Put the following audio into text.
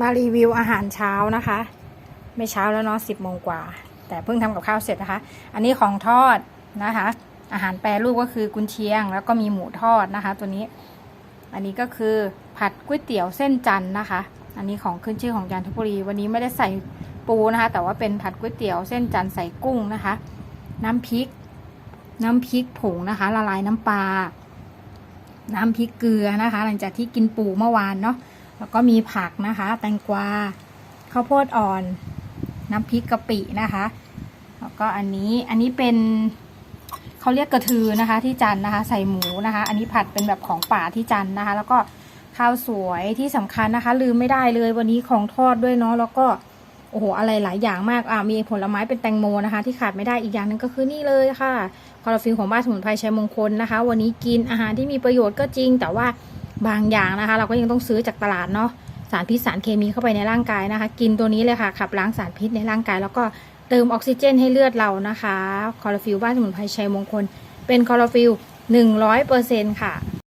มารีวิวอาหารเช้านะคะ ไม่เช้าแล้วเนาะสิบโมงกว่า แต่เพิ่งทำกับข้าวเสร็จนะคะ อันนี้ของทอดนะคะ อาหารแปรรูปก็คือกุนเชียง แล้วก็มีหมูทอดนะคะ ตัวนี้ อันนี้ก็คือผัดก๋วยเตี๋ยวเส้นจันทร์นะคะ อันนี้ของขึ้นชื่อของจันทบุรี วันนี้ไม่ได้ใส่ปูนะคะ แต่ว่าเป็นผัดก๋วยเตี๋ยวเส้นจันทร์ใส่กุ้งนะคะ น้ำพริก น้ำพริกผงนะคะ ละลายน้ำปลาน้ำพริกเกลือนะคะ หลังจากที่กินปูเมื่อวานเนาะ แล้วก็มีผักนะคะ แตงกวาข้าวโพดอ่อน น้ำพริกกะปินะคะ แล้วก็อันนี้อันนี้เป็นเขาเรียกกระทือนะคะ ที่จันนะคะ ใส่หมูนะคะ อันนี้ผัดเป็นแบบของป่าที่จันนะคะ แล้วก็ข้าวสวยที่สำคัญนะคะ ลืมไม่ได้เลยวันนี้ของทอดด้วยเนาะแล้วก็โอ้โหอะไรหลายอย่างมากอ่ามีผลไม้เป็นแตงโมนะคะ ที่ขาดไม่ได้อีกอย่างหนึงก็คือนี่เลยค่ะคอร์ฟิลของบ้านสมุนไพรชัยมงคลนะคะ วันนี้กินอาหารที่มีประโยชน์ก็จริง แต่ว่า บางอย่างนะคะ เราก็ยังต้องซื้อจากตลาดเนาะสารพิษสารเคมีเข้าไปในร่างกายนะคะ กินตัวนี้เลยค่ะ ขับล้างสารพิษในร่างกาย แล้วก็เติมออกซิเจนให้เลือดเรานะคะคอร์ฟิลบ้านสมุนไพรชัยมงคล เป็นคอร์ฟิล100%ค่ะ